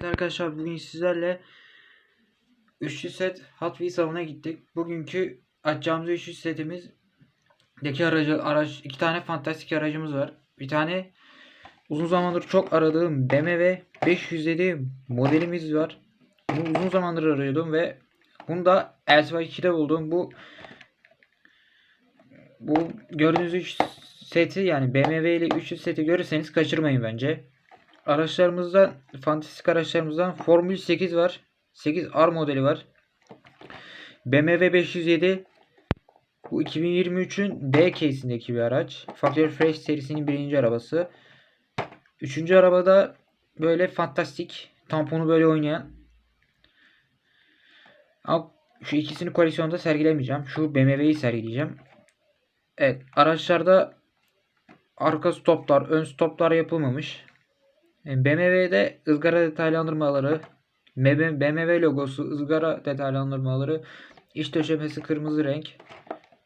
Evet arkadaşlar bugün sizlerle üçlü set Hot Wheels avına gittik. Bugünkü açacağımız üçlü setimiz deki aracı araç iki tane fantastik aracımız var. Bir tane uzun zamandır çok aradığım BMW 507 modelimiz var. Bunu uzun zamandır arıyordum ve bunu da LCY2'de buldum. Bu bu gördüğünüz üç seti yani BMW ile üçlü seti görürseniz kaçırmayın bence. Araçlarımızdan fantastik araçlarımızdan Formül 8 var. 8R modeli var. BMW 507 bu 2023'ün D case'indeki bir araç. Factory Fresh serisinin birinci arabası. Üçüncü arabada böyle fantastik tamponu böyle oynayan. Ama şu ikisini koleksiyonda sergilemeyeceğim. Şu BMW'yi sergileyeceğim. Evet araçlarda arka stoplar, ön stoplar yapılmamış. BMW'de ızgara detaylandırmaları, BMW logosu, ızgara detaylandırmaları, iç döşemesi kırmızı renk.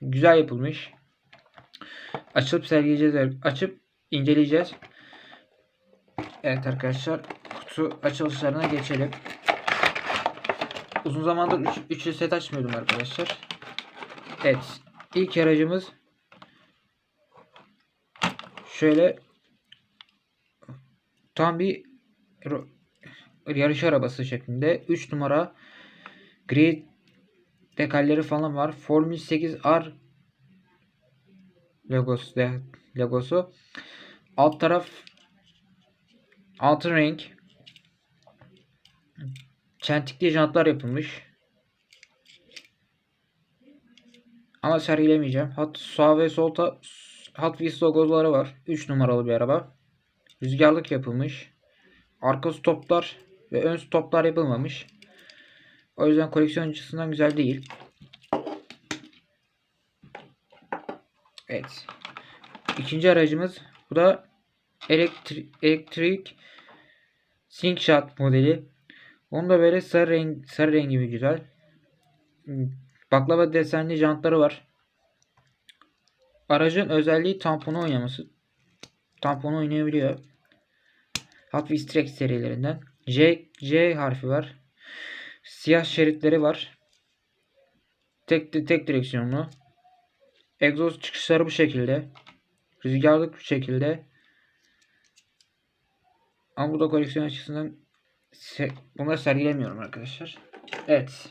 Güzel yapılmış. Açıp sergileyeceğiz. Açıp inceleyeceğiz. Evet arkadaşlar kutu açılışlarına geçelim. Uzun zamandır 3 üç, üçlü set açmıyordum arkadaşlar. Evet. ilk aracımız şöyle tam bir yarış arabası şeklinde 3 numara gri dekalleri falan var. Formül 8R logosu de, logosu. Alt taraf altın renk çentikli jantlar yapılmış. Ama sergilemeyeceğim. Hat sağ ve solta Hot Wheels logoları var. 3 numaralı bir araba. Rüzgarlık yapılmış. Arka stoplar ve ön stoplar yapılmamış. O yüzden koleksiyon açısından güzel değil. Evet. İkinci aracımız bu da elektri elektrik Sync Shot modeli. Onun da böyle sarı renk sarı rengi bir güzel. Baklava desenli jantları var. Aracın özelliği tamponu oynaması. Tamponu oynayabiliyor. Hot Wheels Track serilerinden. J, J harfi var. Siyah şeritleri var. Tek tek direksiyonlu. Egzoz çıkışları bu şekilde. Rüzgarlık bu şekilde. Ama bu da koleksiyon açısından bunları sergilemiyorum arkadaşlar. Evet.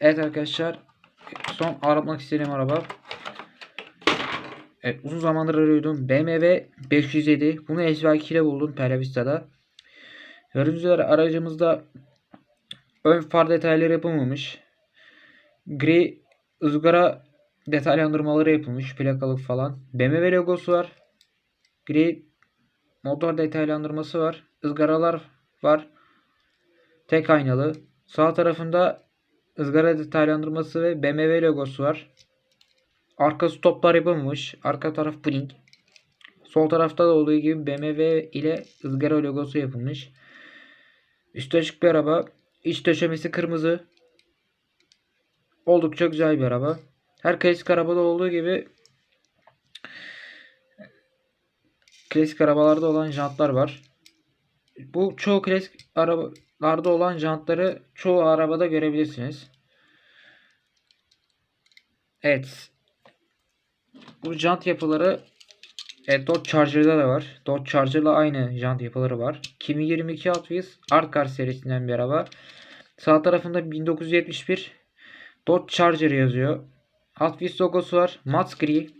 Evet arkadaşlar. Son aramak istediğim araba Evet, uzun zamandır arıyordum. BMW 507. Bunu SVK ile buldum Peravista'da. Gördüğünüz üzere aracımızda ön far detayları yapılmamış. Gri ızgara detaylandırmaları yapılmış. Plakalık falan. BMW logosu var. Gri motor detaylandırması var. ızgaralar var. Tek aynalı. Sağ tarafında ızgara detaylandırması ve BMW logosu var. Arka stoplar yapılmış. Arka taraf blink. Sol tarafta da olduğu gibi BMW ile ızgara logosu yapılmış. Üstü açık bir araba. İç döşemesi kırmızı. Oldukça güzel bir araba. Her klasik arabada olduğu gibi klasik arabalarda olan jantlar var. Bu çoğu klasik arabalarda olan jantları çoğu arabada görebilirsiniz. Evet. Bu jant yapıları e, Dodge Charger'da da var. Dodge Charger'la aynı jant yapıları var. 2022 Hot Wheels Art Car serisinden bir araba. Sağ tarafında 1971 Dodge Charger yazıyor. Wheels logosu var. Mat gri.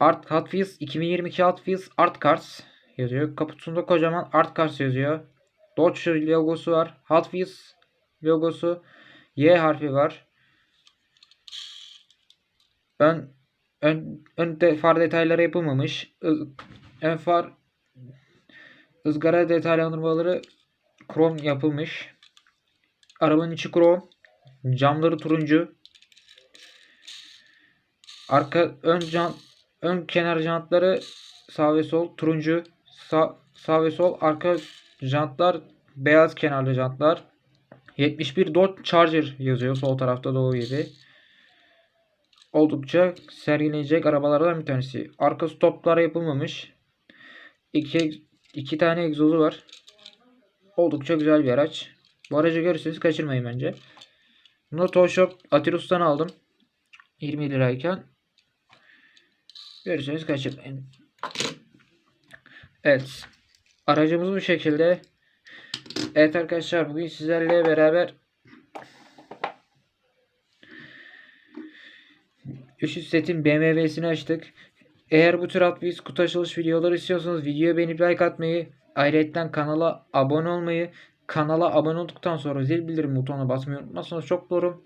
Art Hot Wheels 2022 Hot Art Cars yazıyor. Kaputunda kocaman Art Cars yazıyor. Dodge logosu var. Hot logosu. Y harfi var. Ön ön, ön de, far detayları yapılmamış. Ön far ızgara detaylandırmaları krom yapılmış. Arabanın içi krom. Camları turuncu. Arka ön jant ön kenar jantları sağ ve sol turuncu. Sağ, sağ ve sol arka jantlar beyaz kenarlı jantlar. 71 Dodge Charger yazıyor sol tarafta doğu yeri oldukça sergilenecek arabalardan bir tanesi. Arka stoplar yapılmamış. iki, iki tane egzozu var. Oldukça güzel bir araç. Bu aracı görürseniz kaçırmayın bence. Bunu Toyshop Atirus'tan aldım. 20 lirayken. Görürseniz kaçırmayın. Evet. Aracımız bu şekilde. Evet arkadaşlar bugün sizlerle beraber 300 setin BMW'sini açtık. Eğer bu tür Wheels kutu açılış videoları istiyorsanız videoya beğenip like atmayı, ayrıca kanala abone olmayı, kanala abone olduktan sonra zil bildirim butonuna basmayı unutmazsanız çok doğru.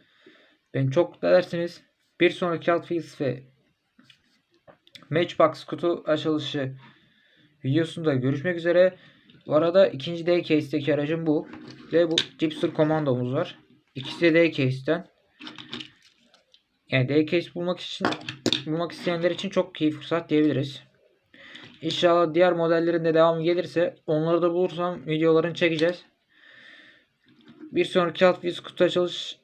Ben çok mutlu edersiniz. Bir sonraki Wheels ve Matchbox kutu açılışı videosunda görüşmek üzere. Bu arada ikinci D case'deki aracım bu. Ve bu Jeepster Commando'muz var. İkisi de D case'ten. Yani D case bulmak için bulmak isteyenler için çok iyi fırsat diyebiliriz. İnşallah diğer modellerin de devamı gelirse onları da bulursam videolarını çekeceğiz. Bir sonraki Hot Wheels kutu açılış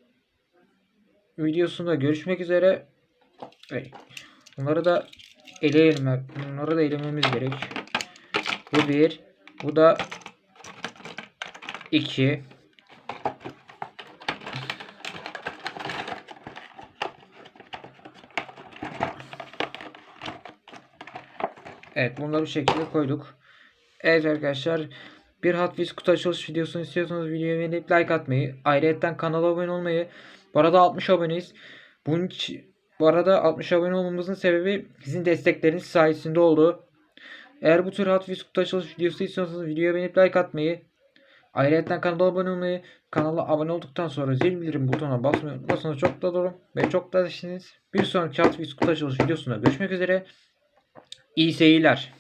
videosunda görüşmek üzere. Bunları da eleyelim. Bunları da elememiz gerek. Bu bir. Bu da iki. Evet bunları bu şekilde koyduk. Evet arkadaşlar bir Hot Wheels kutu açılış videosunu istiyorsanız videoyu beğenip like atmayı, ayrıca kanala abone olmayı. Bu arada 60 aboneyiz. Bunun için, bu arada 60 abone olmamızın sebebi sizin destekleriniz sayesinde oldu. Eğer bu tür Hot Wheels kutu açılış videosu istiyorsanız videoya beğenip like atmayı, ayrıca kanala abone olmayı, kanala abone olduktan sonra zil bildirim butonuna basmayı unutmazsanız çok da doğru ve çok da iyisiniz. Bir sonraki Hot Wheels kutu açılış videosunda görüşmek üzere. İyi seyirler.